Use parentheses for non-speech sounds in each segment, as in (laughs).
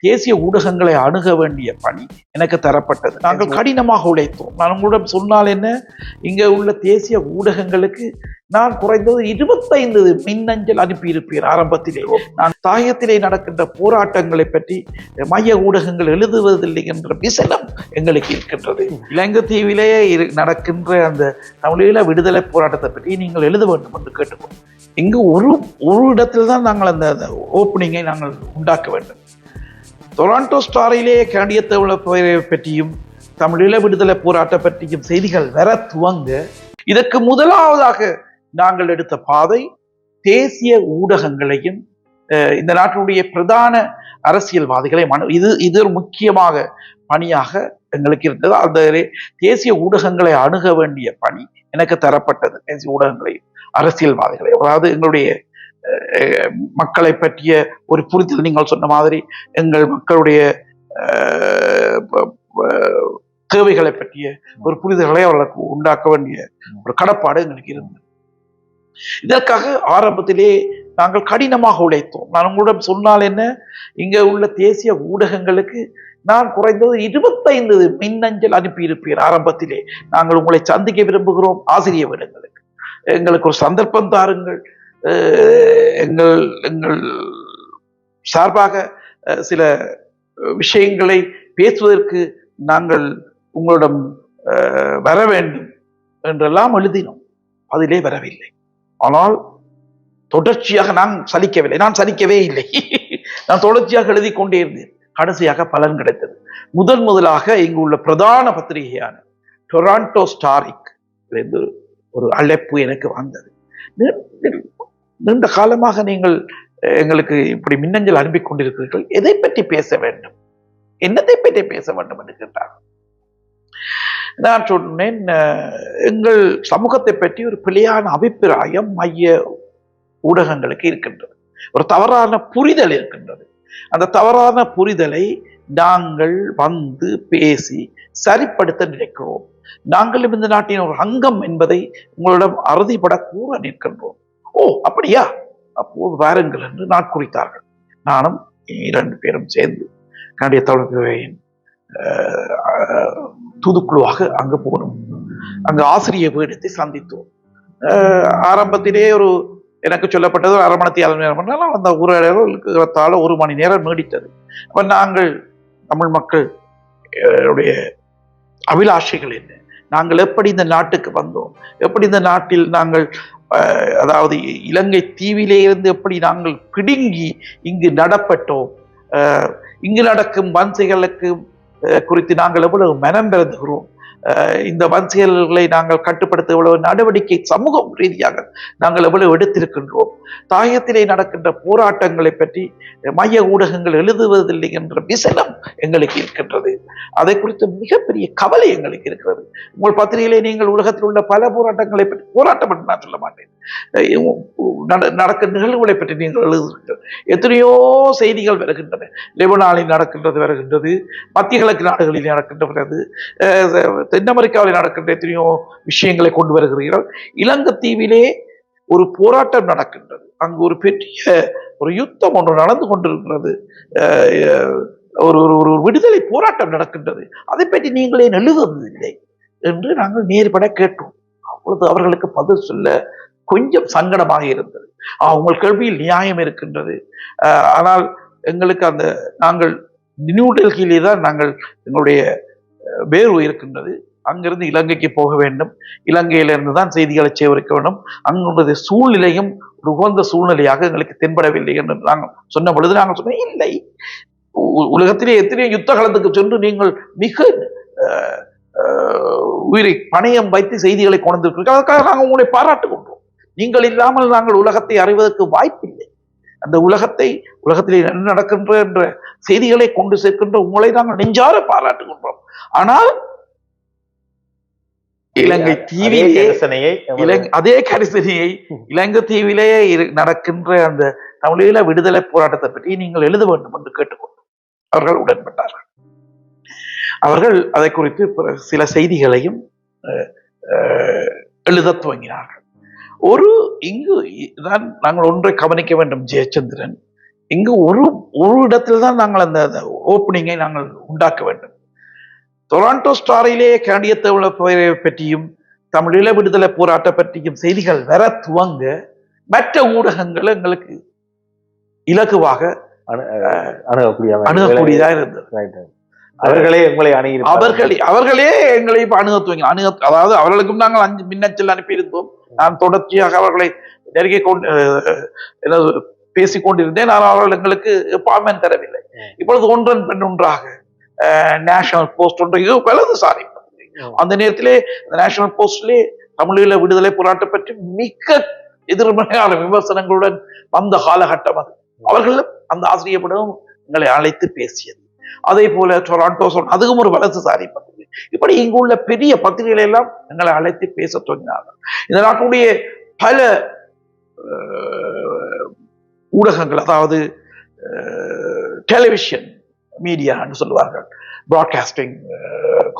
தேசிய ஊடகங்களை அணுக வேண்டிய பணி எனக்கு தரப்பட்டது. நாங்கள் கடினமாக உழைத்தோம். நான் உங்களிடம் சொன்னால் என்ன? இங்கே உள்ள தேசிய ஊடகங்களுக்கு நான் குறைந்தது இருபத்தைந்து மின்னஞ்சல் அனுப்பியிருப்பேன் ஆரம்பத்திலே. நான் தாயத்திலே நடக்கின்ற போராட்டங்களை பற்றி மைய ஊடகங்கள் எழுதுவதில்லை என்ற விசனம் எங்களுக்கு இருக்கின்றது. இலங்கை தீவிலே இரு- நடக்கின்ற அந்த தமிழீழ விடுதலை போராட்டத்தை பற்றி நீங்கள் எழுத வேண்டும் என்று கேட்டுக்கொண்டோம் இங்கு ஒரு ஒரு இடத்தில் தான் நாங்கள் அந்த ஓப்பனிங்கை நாங்கள் உண்டாக்க வேண்டும். டொராண்டோ ஸ்டாரிலே கனடிய தமிழர் பற்றியும் தமிழீழ விடுதலை போராட்டம் பற்றியும் செய்திகள் வர துவங்க. இதற்கு முதலாவதாக நாங்கள் எடுத்த பாதை தேசிய ஊடகங்களையும் இந்த நாட்டினுடைய பிரதான அரசியல்வாதிகளை இது இது ஒரு முக்கியமாக பணியாக எங்களுக்கு இருந்தது. அந்த தேசிய ஊடகங்களை அணுக வேண்டிய பணி எனக்கு தரப்பட்டது. தேசிய ஊடகங்களையும் அரசியல்வாதிகளை. அதாவது எங்களுடைய மக்களை பற்றிய ஒரு புரிதல் நீங்கள் சொன்ன மாதிரி எங்கள் மக்களுடைய அஹ், தேவைகளை பற்றிய ஒரு புரிதல்களை அவர்களுக்கு உண்டாக்க வேண்டிய ஒரு கடப்பாடு எங்களுக்கு இருந்தது. இதற்காக ஆரம்பத்திலே நாங்கள் கடினமாக உழைத்தோம். நான் உங்களிடம் சொன்னால் என்ன? இங்க உள்ள தேசிய ஊடகங்களுக்கு நான் குறைந்தது இருபத்தைந்து மின்னஞ்சல் அனுப்பியிருப்பேன் ஆரம்பத்திலே. நாங்கள் உங்களை சந்திக்க விரும்புகிறோம். ஆசிரிய வீடுங்களுக்கு எங்களுக்கு ஒரு சந்தர்ப்பம் தாருங்கள். எங்கள் எங்கள் சார்பாக சில விஷயங்களை பேசுவதற்கு நாங்கள் உங்களிடம் வர வேண்டும் என்றெல்லாம் எழுதினோம். அதிலே வரவில்லை. ஆனால் தொடர்ச்சியாக நான் சலிக்கவில்லை. நான் சலிக்கவே இல்லை. (laughs) நான் தொடர்ச்சியாக எழுதி கொண்டே இருந்தேன். கடைசியாக பலன் கிடைத்தது. முதன் முதலாக இங்கு உள்ள பிரதான பத்திரிகையான டொராண்டோ ஸ்டாரிக் ஒரு அழைப்பு எனக்கு வந்தது. நீண்ட காலமாக நீங்கள் எங்களுக்கு இப்படி மின்னஞ்சல் அனுப்பி கொண்டிருக்கிறீர்கள். எதை பற்றி பேச வேண்டும்? என்னத்தை பற்றி பேச வேண்டும் என்று கேட்டார். நான் சொன்னேன் எங்கள் சமூகத்தை பற்றி ஒரு பிழையான அபிப்பிராயம் மைய ஊடகங்களுக்கு இருக்கின்றது. ஒரு தவறான புரிதல் இருக்கின்றது. அந்த தவறான புரிதலை நாங்கள் வந்து பேசி சரிப்படுத்த நினைக்கிறோம். நாங்களும் இந்த நாட்டின் ஒரு அங்கம் என்பதை உங்களிடம் அறுதிப்பட கூற நிற்கின்றோம். ஓ அப்படியா? அப்போது வாருங்கள் என்று நாட்குறித்தார்கள் நானும் இரண்டு பேரும் சேர்ந்து கனடிய தமிழ்கையின் தூதுக்குழுவாக அங்கு போனோம். அங்கு ஆசிரியர் வீடத்தை சந்தித்தோம். ஆரம்பத்திலே ஒரு எனக்கு சொல்லப்பட்டது அரை மணி அரை நேரம் பண்ணாலும் அந்த உரையாடல் ஒரு மணி நேரம் நீடித்தது. அப்போ நாங்கள் தமிழ் மக்கள் உடைய அபிலாஷைகள் என்ன? நாங்கள் எப்படி இந்த நாட்டுக்கு வந்தோம்? எப்படி இந்த நாட்டில் நாங்கள் அதாவது இலங்கை தீவிலேருந்து எப்படி நாங்கள் பிடுங்கி இங்கு நடப்பட்டோம். இங்கு நடக்கும் வன்சைகளுக்கு குறித்து நாங்கள் எவ்வளவு மனம் பிறந்துகிறோம் இந்த வன்செயல்களை நாங்கள் கட்டுப்படுத்த எவ்வளவு நடவடிக்கை சமூக ரீதியாக நாங்கள் எவ்வளவு எடுத்திருக்கின்றோம்? தாயத்திலே நடக்கின்ற போராட்டங்களை பற்றி மைய ஊடகங்கள் எழுதுவதில்லை என்ற விசலம் எங்களுக்கு இருக்கின்றது. அதை குறித்து மிகப்பெரிய கவலை எங்களுக்கு இருக்கிறது. உங்கள் பத்திரிகையிலே நீங்கள் உலகத்தில் உள்ள பல போராட்டங்களை பற்றி போராட்டம் என்று நான் சொல்ல மாட்டேன். நடக்கும் நிகழ்வுகளை பற்றி நீங்கள் எழுதுகிறீர்கள். எத்தனையோ செய்திகள் வருகின்றன. லெபனாலில் நடக்கின்றது வருகின்றது மத்திய கிழக்கு நாடுகளில் நடக்கின்றது தென் அமெரிக்காவில் நடக்கின்ற எத்தனையோ விஷயங்களை கொண்டு வருகிறீர்கள். இலங்கை தீவிலே ஒரு போராட்டம் நடக்கின்றது. அங்கு ஒரு பெரிய ஒரு யுத்தம் ஒன்று நடந்து கொண்டிருக்கிறது. அஹ் ஒரு ஒரு ஒரு விடுதலை போராட்டம் நடக்கின்றது. அதை பற்றி நீங்களே எழுதுவதில்லை? என்று நாங்கள் நேர்பட கேட்டோம். அப்பொழுது அவர்களுக்கு பதில் சொல்ல கொஞ்சம் சங்கடமாக இருந்தது. ஆஹ் உங்கள் கேள்வியில் நியாயம் இருக்கின்றது. ஆனால் எங்களுக்கு அந்த நாங்கள் நியூ டெல்லியிலே தான் நாங்கள் எங்களுடைய வேர்வு இருக்கின்றது. அங்கிருந்து இலங்கைக்கு போக வேண்டும். இலங்கையிலிருந்து தான் செய்திகளை சேகரிக்க வேண்டும். அங்குடைய சூழ்நிலையும் ஒரு உகந்த சூழ்நிலையாக எங்களுக்கு தென்படவில்லை என்று நாங்கள் சொன்ன பொழுது நாங்கள் சொன்னோம் இல்லை. உ- உலகத்திலே எத்தனையோ யுத்த காலத்துக்கு சென்று நீங்கள் மிக உயிரை பணயம் வைத்து செய்திகளை கொண்டிருக்கிறீர்கள் அதற்காக நாங்கள் உங்களை பாராட்டுகின்றோம். நீங்கள் இல்லாமல் நாங்கள் உலகத்தை அறிவதற்கு வாய்ப்பில்லை. அந்த உலகத்தை உலகத்திலே என்ன நடக்கின்ற என்ற செய்திகளை கொண்டு சேர்க்கின்ற உங்களை நாங்கள் நெஞ்சார பாராட்டுகின்றோம். ஆனால் இலங்கை அதே தீவிலே கரிசனையை இலங்கை அதே கரிசனையை இலங்கை தீவிலே இரு- நடக்கின்ற அந்த தமிழீழ விடுதலை போராட்டத்தை பற்றி நீங்கள் எழுத வேண்டும் என்று கேட்டுக்கொண்டோம் அவர்கள் உடன்பட்டார்கள். அவர்கள் அதை குறித்து சில செய்திகளையும் எழுதத் துவங்கினார்கள். ஒரு இங்கு தான் நாங்கள் ஒன்றை கவனிக்க வேண்டும் ஜெயச்சந்திரன். இங்கு ஒரு ஒரு இடத்தில் தான் நாங்கள் அந்த ஓப்பனிங்கை நாங்கள் உண்டாக்க வேண்டும். டொராண்டோ ஸ்டாரிலே கனடிய தமிழர் பெயரை பற்றியும் தமிழீழ விடுதலை போராட்ட பற்றியும் செய்திகள் வர துவங்க மற்ற ஊடகங்கள் எங்களுக்கு இலகுவாக அணுகக்கூடிய அணுகக்கூடியதா இருந்தது. அவர்களே உங்களை அணுகி அவர்களே அவர்களே எங்களை இப்ப அணுக துவங்கி அணுக அதாவது அவர்களுக்கும் நாங்கள் அஞ்சு மின்னஞ்சல் அனுப்பியிருந்தோம். நான் தொடர்ச்சியாக அவர்களை நெருங்கி கொண்டு அஹ், என்னது, பேசிக் கொண்டிருந்தேன். நான் அவர்கள் எங்களுக்கு அப்பாயின்மெண்ட் தரவில்லை. இப்பொழுது ஒன்றன் பெண் ஒன்றாக நேஷனல் போஸ்ட் ஒன்று இது வலதுசாரி ம். அந்த நேரத்திலே நேஷனல் போஸ்ட்லே தமிழீழ விடுதலை போராட்டம் பற்றி மிக எதிர்மறையான விமர்சனங்களுடன் வந்த காலகட்டம் அது. அவர்கள் அந்த ஆசிரியப்படவும் எங்களை அழைத்து பேசியது. அதே போல டொராண்டோ சொன்ன அதுவும் ஒரு வலதுசாரி பத்திரிகை இப்படி இங்குள்ள பெரிய பத்திரிகைகளை எல்லாம் எங்களை அழைத்து பேச தொடங்கினார்கள். இந்த நாட்டுடைய பல ஊடகங்கள் அதாவது டெலிவிஷன் மீடியான்னு சொல்லுவார்கள். பிராட்காஸ்டிங்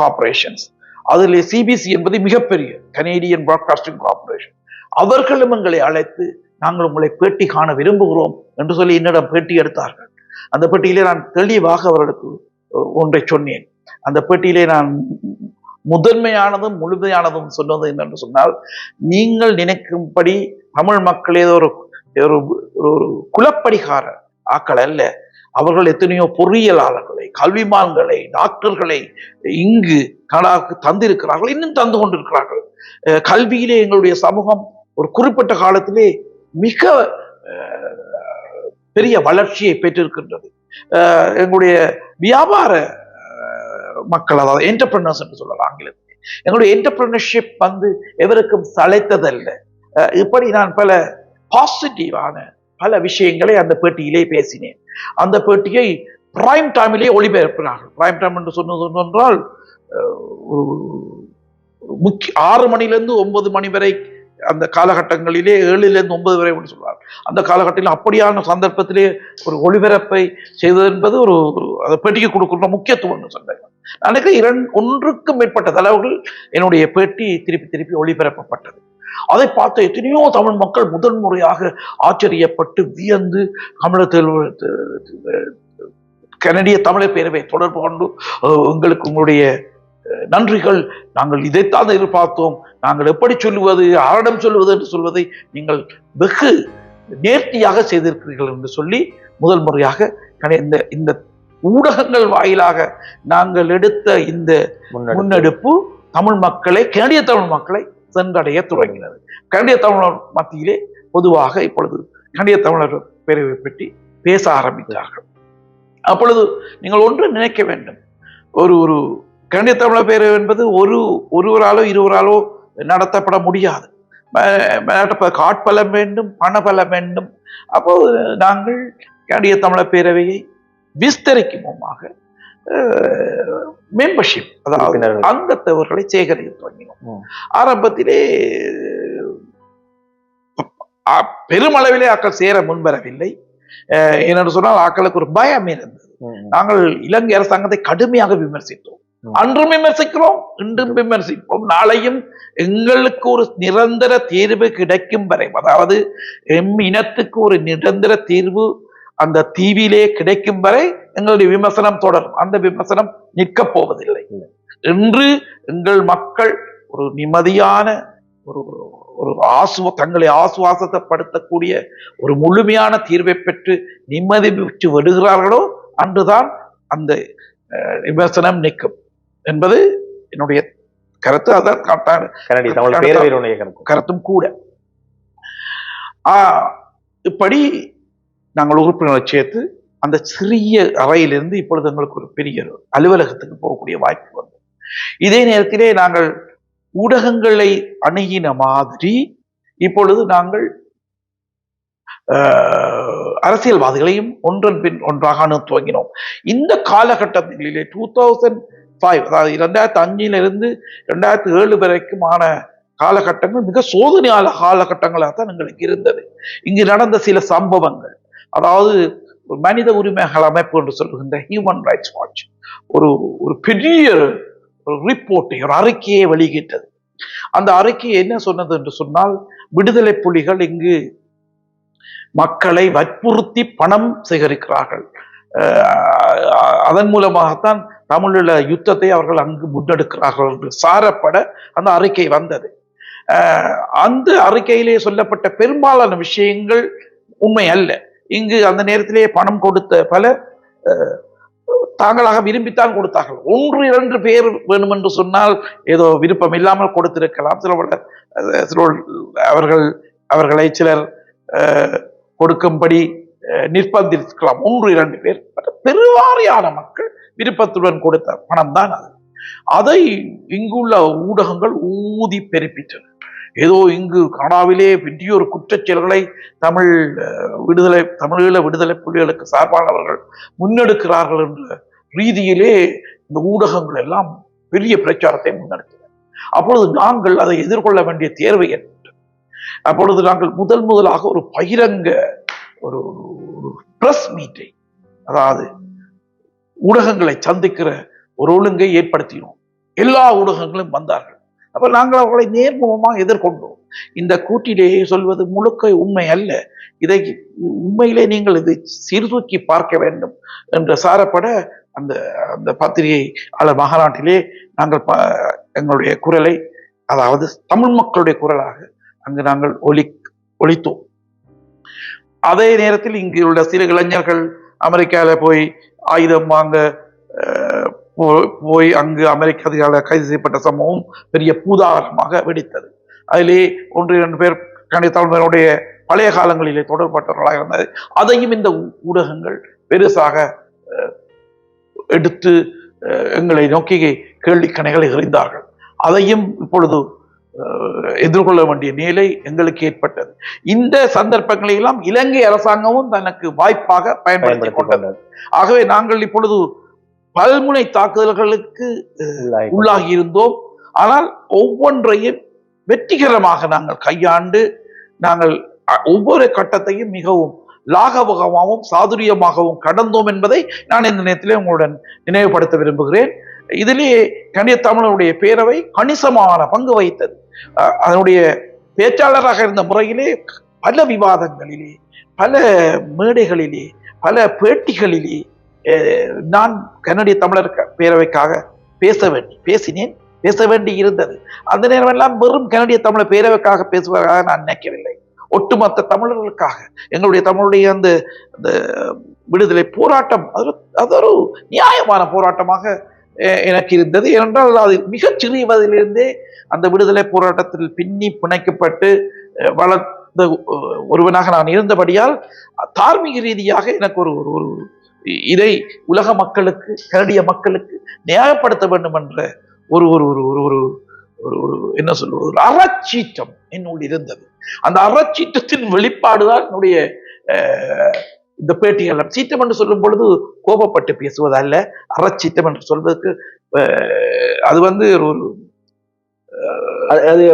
கார்பரேஷன்ஸ் அதில் சிபிசி என்பது மிகப்பெரிய கனேடியன் பிராட்காஸ்டிங் கார்பரேஷன் அவர்களும் எங்களை அழைத்து நாங்கள் உங்களை பேட்டி காண விரும்புகிறோம் என்று சொல்லி என்னிடம் பேட்டி எடுத்தார்கள். அந்த பேட்டியிலே நான் தெளிவாக அவர்களுக்கு ஒன்றை சொன்னேன். அந்த பேட்டியிலே நான் முதன்மையானதும் முழுமையானதும் சொன்னது என்னென்று சொன்னால் நீங்கள் நினைக்கும்படி தமிழ் மக்கள் ஏதோ ஒரு ஒரு குலப்படிகார ஆக்கள் அல்ல. அவர்கள் எத்தனையோ பொறியியலாளர்களை கல்விமான்களை டாக்டர்களை இங்கு கனடாவுக்கு தந்திருக்கிறார்கள் இன்னும் தந்து கொண்டிருக்கிறார்கள். கல்வியிலே எங்களுடைய சமூகம் ஒரு குறிப்பிட்ட காலத்திலே மிக பெரிய வளர்ச்சியை பெற்றிருக்கின்றது. எங்களுடைய வியாபார மக்கள் அதாவது என்டர்பிரினர்ஸ் என்று சொல்லலாம் ஆங்கிலத்தில். எங்களுடைய என்டர்பிரினர்ஷிப் வந்து எவருக்கும் சளைத்ததல்ல. இப்படி நான் பல பாசிட்டிவான பல விஷயங்களை அந்த பேட்டியிலே பேசினேன். அந்த பேட்டியை பிரைம் டைமிலே ஒளிபரப்பினார்கள். பிரைம் டைம் என்று சொன்னது என்றால் முக்கிய ஆறு மணிலேருந்து ஒன்பது மணி வரை அந்த காலகட்டங்களிலே ஏழிலிருந்து ஒன்பது வரை என்று சொல்வார் அந்த காலகட்டத்தில் அப்படியான சந்தர்ப்பத்திலே ஒரு ஒளிபரப்பை செய்தது என்பது ஒரு அதை பேட்டிக்கு கொடுக்குற முக்கியத்துவம் என்று சொன்னேன் நான் நினைக்கிறேன் இரண்டு ஒன்றுக்கும் மேற்பட்ட தலைவர்கள் என்னுடைய பேட்டி திருப்பி திருப்பி ஒளிபரப்பப்பட்டது. அதை பார்த்த எத்தனையோ தமிழ் மக்கள் முதன்முறையாக ஆச்சரியப்பட்டு வியந்து தமிழத்தில் கனடிய தமிழர் பேரவை தொடர்பு கொண்டு எங்களுக்கு உங்களுக்கு உங்களுடைய நன்றிகள். நாங்கள் இதைத்தான் எதிர்பார்த்தோம். நாங்கள் எப்படி சொல்லுவது யாரிடம் சொல்லுவது என்று சொல்வதை நீங்கள் வெகு நேர்த்தியாக செய்திருக்கிறீர்கள் என்று சொல்லி முதல் முறையாக இந்த இந்த ஊடகங்கள் வாயிலாக நாங்கள் எடுத்த இந்த முன்னெடுப்பு. முன்னெடுப்பு தமிழ் மக்களை கனடிய தமிழ் மக்களை சென்றடைய தொடங்கினது. கனடிய தமிழர் மத்தியிலே பொதுவாக இப்பொழுது கனடிய தமிழர் பேரவை பற்றி பேச ஆரம்பித்தார்கள் அப்பொழுது நீங்கள் ஒன்று நினைக்க வேண்டும். ஒரு ஒரு கனடிய தமிழர் பேரவை என்பது ஒரு ஒருவராலோ இருவராலோ நடத்தப்பட முடியாது காட்பலம் வேண்டும் பணபலம் வேண்டும் அப்போ நாங்கள் கனடிய தமிழர் பேரவையை விஸ்தரிக்குமோமாக மெம்பர்ஷிப் அதாவது. அங்கத்தவர்களை சேகரிக்க தொடங்கினோம். ஆரம்பத்திலே பெருமளவிலே ஆக்கள் சேர முன்வரவில்லை ஏனென்று சொன்னால் ஆக்களுக்கு ஒரு பயம் இருந்தது. நாங்கள் இலங்கை அரசாங்கத்தை கடுமையாக விமர்சித்தோம். அன்றும் விமர்சிக்கிறோம் இன்றும் விமர்சிப்போம். நாளையும் எங்களுக்கு ஒரு நிரந்தர தீர்வு கிடைக்கும் வரை அதாவது எம் இனத்துக்கு ஒரு நிரந்தர தீர்வு அந்த தீவிலே கிடைக்கும் வரை எங்களுடைய விமர்சனம் தொடரும். அந்த விமர்சனம் நிற்கப் போவதில்லை. என்று எங்கள் மக்கள் ஒரு நிம்மதியான ஒரு ஒரு ஆசுவ தங்களை ஆசுவாசத்தைப்படுத்தக்கூடிய ஒரு முழுமையான தீர்வை பெற்று நிம்மதி பெற்று விடுகிறார்களோ அன்றுதான் அந்த விமர்சனம் நிற்கும். என்பது என்னுடைய கருத்து. அதான் கருத்து. கருத்தும் கூட. இப்படி நாங்கள் உறுப்பினர்களை சேர்த்து அந்த சிறிய அறையிலிருந்து இப்பொழுது எங்களுக்கு ஒரு பெரிய அலுவலகத்துக்கு போகக்கூடிய வாய்ப்பு வந்தது. இதே நேரத்திலே நாங்கள் ஊடகங்களை அணுகின மாதிரி இப்பொழுது நாங்கள் அரசியல்வாதிகளையும் ஒன்றன் பின் ஒன்றாக அணு துவங்கினோம். இந்த காலகட்டங்களிலே டூ தௌசண்ட் ஃபைவ் அதாவது ரெண்டாயிரத்தி அஞ்சிலிருந்து ரெண்டாயிரத்தி ஏழு வரைக்குமான காலகட்டங்கள் மிக சோதனையால காலகட்டங்களாக தான் எங்களுக்கு இருந்தது. இங்கு நடந்த சில சம்பவங்கள். அதாவது ஒரு மனித உரிமைகள் அமைப்பு என்று சொல்லுகின்ற ஹியூமன் ரைட்ஸ் வாட்ச் ஒரு ஒரு பெரிய ஒரு ரிப்போர்ட்டை ஒரு அறிக்கையை வெளியிட்டது. அந்த அறிக்கை என்ன சொன்னது என்று சொன்னால் விடுதலை புலிகள் இங்கு மக்களை வற்புறுத்தி பணம் சேகரிக்கிறார்கள். அதன் மூலமாகத்தான் தமிழில் யுத்தத்தை அவர்கள் அங்கு முன்னெடுக்கிறார்கள் என்று சாரப்பட அந்த அறிக்கை வந்தது. அந்த அறிக்கையிலே சொல்லப்பட்ட பெரும்பாலான விஷயங்கள் உண்மை அல்ல. இங்கு அந்த நேரத்திலே பணம் கொடுத்த பலர் தாங்களாக விரும்பித்தான் கொடுத்தார்கள். ஒன்று இரண்டு பேர் வேணும் என்று சொன்னால் ஏதோ விருப்பம் இல்லாமல் கொடுத்திருக்கலாம். சில அவர்கள் அவர்களை சிலர் கொடுக்கும்படி அஹ், நிர்பந்திக்கலாம் ஒன்று இரண்டு பேர். பெருவாரியான மக்கள் விருப்பத்துடன் கொடுத்த பணம் தான் அது. அதை இங்குள்ள ஊடகங்கள் ஊதி பெருப்பிட்டன. ஏதோ இங்கு கனடாவிலே பெரிய ஒரு குற்றச் செயல்களை தமிழ் விடுதலை தமிழீழ விடுதலை புலிகளுக்கு சார்பானவர்கள் முன்னெடுக்கிறார்கள் என்ற ரீதியிலே இந்த ஊடகங்கள் எல்லாம் பெரிய பிரச்சாரத்தை முன்னெடுத்தன. அப்பொழுது நாங்கள் அதை எதிர்கொள்ள வேண்டிய தேர்வு ஏற்பட்டது அப்பொழுது நாங்கள் முதல் முதலாக ஒரு பகிரங்க ஒரு பிரஸ் மீட்டை அதாவது ஊடகங்களை சந்திக்கிற ஒரு ஒழுங்கை ஏற்படுத்தினோம். எல்லா ஊடகங்களும் வந்தார்கள். அப்ப நாங்கள் அவர்களை நேர்முகமாக எதிர்கொண்டோம். இந்த கூட்டிலேயே சொல்வது முழுக்க உண்மை அல்ல. இதை உண்மையிலே நீங்கள் இதை சீர்தூக்கி பார்க்க வேண்டும் என்று சாரப்பட அந்த அந்த பத்திரிகை பத்திரிகையாளர் மகாநாட்டிலே நாங்கள் எங்களுடைய குரலை அதாவது தமிழ் மக்களுடைய குரலாக அங்கு நாங்கள் ஒலி ஒலித்தோம். அதே நேரத்தில் இங்கு உள்ள சில இளைஞர்கள் அமெரிக்காவில் போய் ஆயுதம் வாங்க போ- போய் அங்கு அமெரிக்க அதிகாரிகள் கைது செய்யப்பட்ட சம்பவம் பெரிய பூதாகரமாக வெடித்தது. அதிலே ஒன்று இரண்டு பேர் கணித பழைய காலங்களிலே தொடர்பட்டவர்களாக இருந்தது அதையும் இந்த ஊடகங்கள் பெருசாக எடுத்து எங்களை நோக்கி கேள்விக்கணைகளை எறிந்தார்கள். அதையும் இப்பொழுது எதிர்கொள்ள வேண்டிய நிலை எங்களுக்கு ஏற்பட்டது. இந்த சந்தர்ப்பங்களை எல்லாம் இலங்கை அரசாங்கமும் தனக்கு வாய்ப்பாக பயன்படுத்திக் கொண்டது. ஆகவே நாங்கள் இப்பொழுது பல்முனை தாக்குதல்களுக்கு உள்ளாகி இருந்தோம் ஆனால் ஒவ்வொன்றையும் வெற்றிகரமாக நாங்கள் கையாண்டு நாங்கள் ஒவ்வொரு கட்டத்தையும் மிகவும் லாகவகமாகவும் சாதுரியமாகவும் கடந்தோம் என்பதை நான் இந்த நேரத்திலே உங்களுடன் நினைவுபடுத்த விரும்புகிறேன். இதிலே கணித தமிழருடைய பேரவை கணிசமான பங்கு வகித்தது. அதனுடைய பேச்சாளராக இருந்த முறையிலே பல விவாதங்களிலே பல மேடைகளிலே பல பேட்டிகளிலே நான் கன்னடிய தமிழர் பேரவைக்காக பேச வேண்டி பேசினேன் பேச வேண்டி இருந்தது. அந்த நேரமெல்லாம் வெறும் கனடிய தமிழர் பேரவைக்காக பேசுவதாக நான் நினைக்கவில்லை. ஒட்டுமொத்த தமிழர்களுக்காக எங்களுடைய தமிழுடைய அந்த அந்த விடுதலை போராட்டம் அது அது ஒரு நியாயமான போராட்டமாக எனக்கு இருந்தது. ஏனென்றால் அது மிகச் சிறிய வயதிலிருந்தே அந்த விடுதலை போராட்டத்தில் பின்னி பிணைக்கப்பட்டு வளர்ந்த ஒருவனாக நான் இருந்தபடியால் தார்மீக ரீதியாக எனக்கு ஒரு ஒரு- ஒரு இதை உலக மக்களுக்கு கனடிய மக்களுக்கு நியாயப்படுத்த வேண்டும் என்ற ஒரு ஒரு ஒரு ஒரு ஒரு ஒரு ஒரு என்ன சொல்வது ஒரு அறச்சீற்றம் என்னுள் இருந்தது. அந்த அறச்சீற்றத்தின் வெளிப்பாடுதான் என்னுடைய இந்த பேட்டிகள் சீற்றம் என்று சொல்லும் பொழுது கோபப்பட்டு பேசுவதல்ல அறச்சீற்றம் என்று சொல்வதற்கு அது வந்து ஒரு அது-.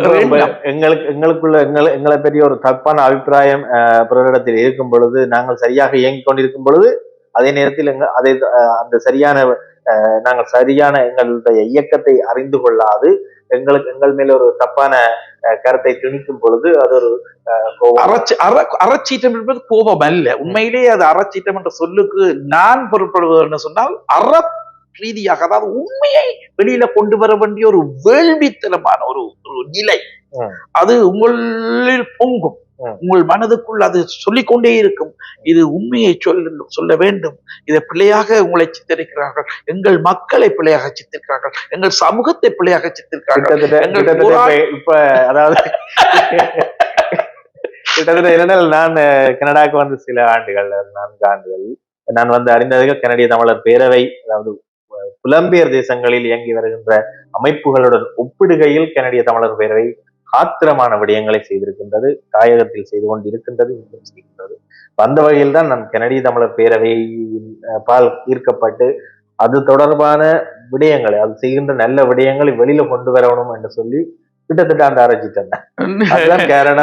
எங்களுக்கு எங்களுக்குள்ள எங்களை எங்களை பற்றிய ஒரு தப்பான அபிப்பிராயம் பிறரிடத்தில் இருக்கும் பொழுது நாங்கள் சரியாக இயங்கிக் கொண்டிருக்கும் பொழுது அதே நேரத்தில் எங்க அதை அந்த சரியான அஹ், நாங்கள் சரியான எங்களுடைய இயக்கத்தை அறிந்து கொள்ளாது எங்களுக்கு எங்கள் மேல ஒரு தப்பான கருத்தை திணிக்கும் பொழுது அது ஒரு அஹ், கோபம் அறச்சி அற அறச்சீற்றம் என்பது கோபம் அல்ல உண்மையிலேயே அது அறச்சீற்றம் என்ற சொல்லுக்கு நான் பொருட்படுவது என்ன சொன்னால் அற ரீதியாக அதாவது உண்மையை வெளியில கொண்டு வர வேண்டிய ஒரு வேள்வித்தனமான ஒரு ஒரு நிலை. அது உங்களில் பொங்கும். உங்கள் மனதுக்குள் அது சொல்லிக்கொண்டே இருக்கும். இது உண்மையை சொல்ல சொல்ல வேண்டும். இதை பிள்ளையாக உங்களை சித்தரிக்கிறார்கள். எங்கள் மக்களை பிள்ளையாக சித்தரிக்கிறார்கள். எங்கள் சமூகத்தை பிள்ளையாக சித்தரிக்கிறார்கள். இப்ப- அதாவது கிட்டத்தட்ட என்னன்னா நான் அஹ், கனடாக்கு வந்து சில ஆண்டுகள் நான்கு ஆண்டுகள் நான் வந்து அறிந்தது கனடிய தமிழர் பேரவை அதாவது புலம்பெயர் தேசங்களில் இயங்கி வருகின்ற அமைப்புகளுடன் ஒப்பிடுகையில் கனடிய தமிழர் பேரவை ஆத்திரமான விடயங்களை செய்திருக்கின்றது தாயகத்தில் செய்து கொண்டு இருக்கின்றது இன்னும் செய்கின்றது அந்த வகையில் தான் நான் கனடிய தமிழர் பேரவையின் பால் ஈர்க்கப்பட்டு அது தொடர்பான விடயங்களை அது செய்கின்ற நல்ல விடயங்களை வெளியில கொண்டு வரணும் என்று சொல்லி கிட்டத்தட்ட அந்த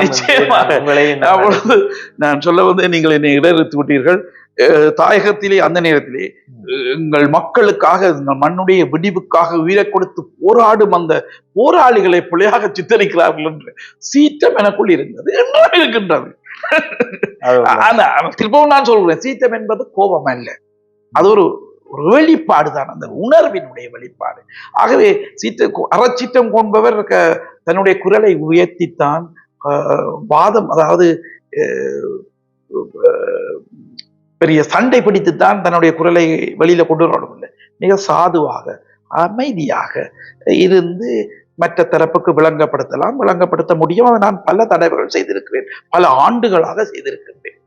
நிச்சயமாக. நான் சொல்ல வந்து நீங்கள் என்னை இடைநிறுத்தி விட்டீர்கள். தாயகத்திலே அந்த நேரத்திலே எங்கள் மக்களுக்காக எங்கள் மண்ணுடைய விடிவுக்காக உயிரை கொடுத்து போராடும் அந்த போராளிகளை பிள்ளையாக சித்தரிக்கிறார்கள் என்ற சீற்றம் எனக்குள் இருந்தது என்ன இருக்கின்றது. ஆனா திரும்பவும் நான் சொல்கிறேன் சீற்றம் என்பது கோபம் அல்ல. அது ஒரு ஒரு வெளிப்பாடு தான் அந்த உணர்வினுடைய வெளிப்பாடு. ஆகவே சீற்ற அறச்சீற்றம் கொண்பவர் தன்னுடைய குரலை உயர்த்தித்தான் வாதம் அதாவது பெரிய சண்டை பிடித்துத்தான் தன்னுடைய குரலை வெளியில கொண்டு வரணும் இல்லை மிக சாதுவாக அமைதியாக இருந்து மற்ற தரப்புக்கு விளங்கப்படுத்தலாம். விளங்கப்படுத்த முடியும். அதை நான் பல தடவைகள் செய்திருக்கிறேன். பல ஆண்டுகளாக செய்திருக்கின்றேன்.